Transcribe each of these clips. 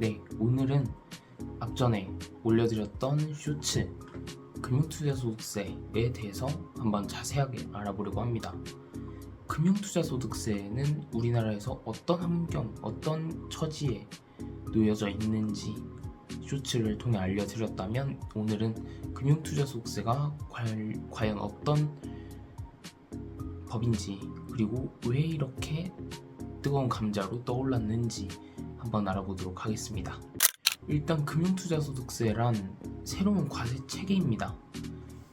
네, 오늘은 앞전에 올려드렸던 쇼츠 금융투자 소득세에 대해서 한번 자세하게 알아보려고 합니다. 금융투자 소득세는 우리나라에서 어떤 환경, 어떤 처지에 놓여져 있는지 쇼츠를 통해 알려드렸다면 오늘은 금융투자 소득세가 관- 과연 어떤 법인지 그리고 왜 이렇게 뜨거운 감자로 떠올랐는지 한번 알아보도록 하겠습니다. 일단 금융투자소득세란 새로운 과세 체계입니다.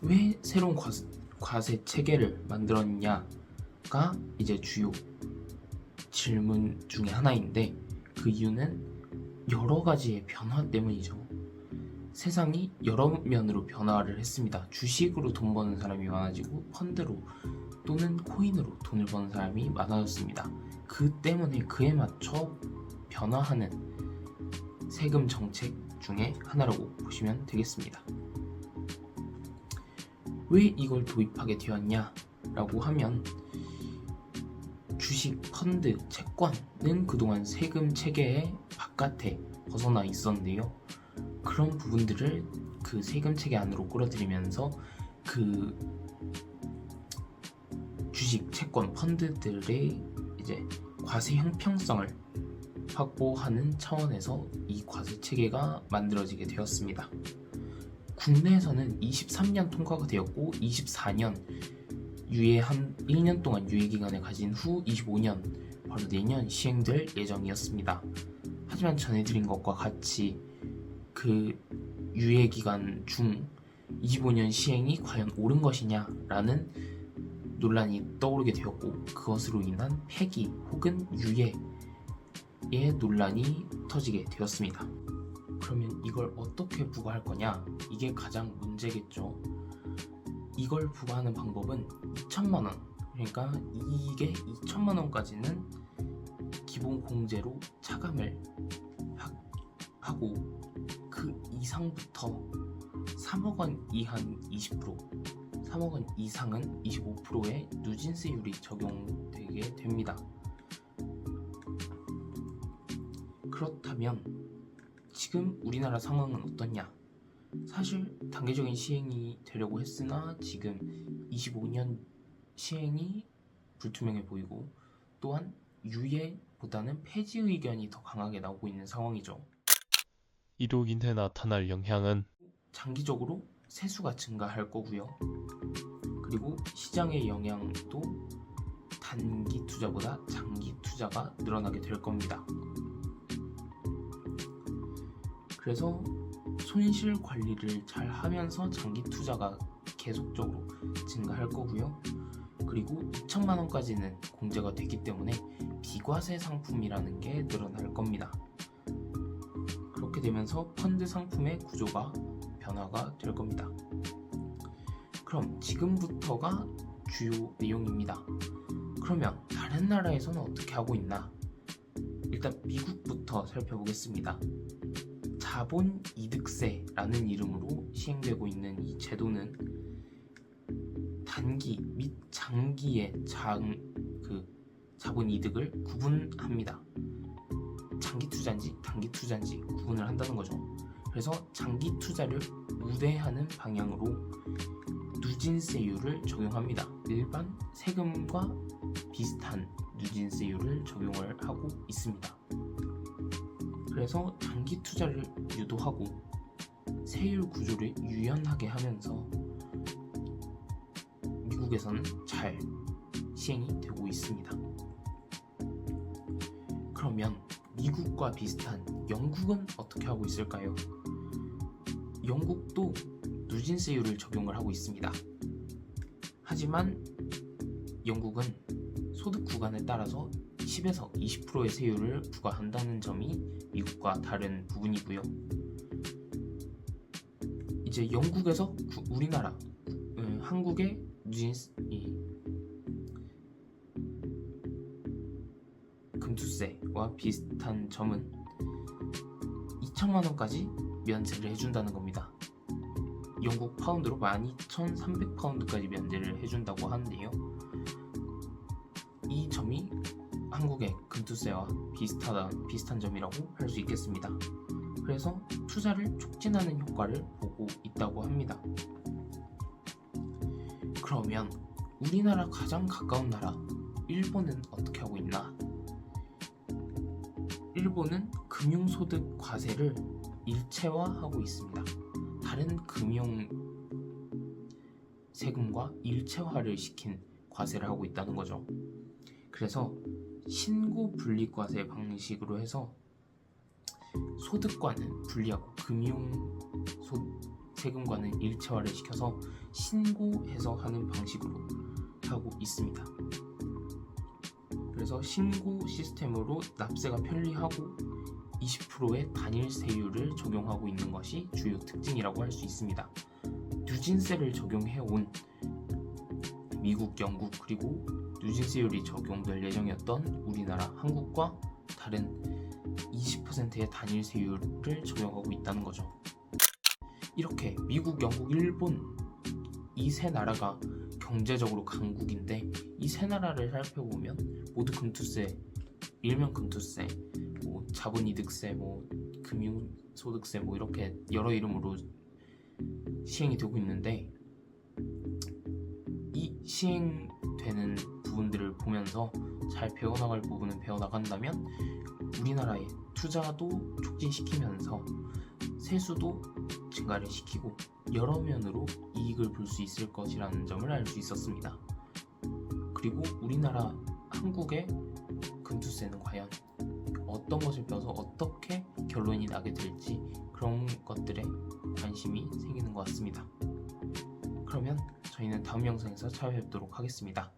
왜 새로운 과세, 과세 체계를 만들었냐가 이제 주요 질문 중에 하나인데 그 이유는 여러 가지의 변화 때문이죠. 세상이 여러 면으로 변화를 했습니다. 주식으로 돈 버는 사람이 많아지고 펀드로 또는 코인으로 돈을 버는 사람이 많아졌습니다. 그 때문에 그에 맞춰 변화하는 세금 정책 중에 하나라고 보시면 되겠습니다. 왜 이걸 도입하게 되었냐 라고 하면 주식, 펀드, 채권은 그동안 세금 체계의 바깥에 벗어나 있었는데요. 그런 부분들을 그 세금 체계 안으로 끌어들이면서 그 주식, 채권, 펀드들의 이제 과세 형평성을 확보하는 차원에서 이 과세 체계가 만들어지게 되었습니다. 국내에서는 23년 통과가 되었고 24년 유예 한 1년 동안 유예 기간을 가진 후 25년 바로 내년 시행될 예정이었습니다. 하지만 전해드린 것과 같이 그 유예 기간 중 25년 시행이 과연 옳은 것이냐라는 논란이 떠오르게 되었고 그것으로 인한 폐기 혹은 유예 의 논란이 터지게 되었습니다. 그러면 이걸 어떻게 부과할 거냐? 이게 가장 문제겠죠. 이걸 부과하는 방법은 2천만 원. 그러니까 이게 2천만 원까지는 기본 공제로 차감을 하, 하고 그 이상부터 3억 원 이하는 20%, 3억 원 이상은 25%의 누진세율이 적용되게 됩니다. 그렇다면 지금 우리나라 상황은 어떻냐? 사실 단계적인 시행이 되려고 했으나 지금 25년 시행이 불투명해 보이고 또한 유예보다는 폐지 의견이 더 강하게 나오고 있는 상황이죠. 이로 인해 나타날 영향은 장기적으로 세수가 증가할 거고요. 그리고 시장의 영향도 단기 투자보다 장기 투자가 늘어나게 될 겁니다. 그래서 손실 관리를 잘 하면서 장기 투자가 계속적으로 증가할 거고요. 그리고 2천만 원까지는 공제가 되기 때문에 비과세 상품이라는 게 늘어날 겁니다. 그렇게 되면서 펀드 상품의 구조가 변화가 될 겁니다. 그럼 지금부터가 주요 내용입니다. 그러면 다른 나라에서는 어떻게 하고 있나? 일단 미국부터 살펴보겠습니다. 자본 이득세라는 이름으로 시행되고 있는 이 제도는 단기 및 장기의 장, 그 자본 이득을 구분합니다. 장기 투자인지 단기 투자인지 구분을 한다는 거죠. 그래서 장기 투자를 우대하는 방향으로 누진세율을 적용합니다. 일반 세금과 비슷한 누진세율을 적용을 하고 있습니다. 그래서 장기 투자를 유도하고 세율 구조를 유연하게 하면서 미국에서는 잘 시행이 되고 있습니다. 그러면 미국과 비슷한 영국은 어떻게 하고 있을까요? 영국도 누진세율을 적용을 하고 있습니다. 하지만 영국은 소득 구간에 따라서 10에서 20%의 세율을 부과한다는 점이 미국과 다른 부분이고요. 이제 영국에서 구- 우리나라, 음, 한국의 누진세, 이 금투세와 비슷한 점은 2천만 원까지 면세를 해준다는 겁니다. 영국 파운드로 12,300파운드까지 면제를 해준다고 하는데요. 이 점이 한국의 금투세와 비슷하다 비슷한 점이라고 할 수 있겠습니다. 그래서 투자를 촉진하는 효과를 보고 있다고 합니다. 그러면 우리나라 가장 가까운 나라 일본은 어떻게 하고 있나? 일본은 금융소득 과세를 일체화하고 있습니다. 다른 금융 세금과 일체화를 시킨 과세를 하고 있다는 거죠. 그래서 신고 분리 과세 방식으로 해서 소득과는 분리하고 금융 소 세금과는 일체화를 시켜서 신고해서 하는 방식으로 하고 있습니다. 그래서 신고 시스템으로 납세가 편리하고 20%의 단일 세율을 적용하고 있는 것이 주요 특징이라고 할 수 있습니다. 누진세를 적용해 온 미국, 영국 그리고 누진세율이 적용될 예정이었던 우리나라, 한국과 다른 20%의 단일 세율을 적용하고 있다는 거죠. 이렇게 미국, 영국, 일본 이 세 나라가 경제적으로 강국인데 이 세 나라를 살펴보면 모두 금투세, 일명 금투세, 뭐 자본이득세, 뭐 금융소득세 뭐 이렇게 여러 이름으로 시행이 되고 있는데 이 시행되는 부분들을 보면서 잘 배워나갈 부분은 배워나간다면 우리나라의 투자도 촉진시키면서 세수도 증가를 시키고 여러 면으로 이익을 볼 수 있을 것이라는 점을 알 수 있었습니다. 그리고 우리나라 한국의 금투세는 과연 어떤 것을 빼서 어떻게 결론이 나게 될지 그런 것들에 관심이 생기는 것 같습니다. 그러면 저희는 다음 영상에서 찾아뵙도록 하겠습니다.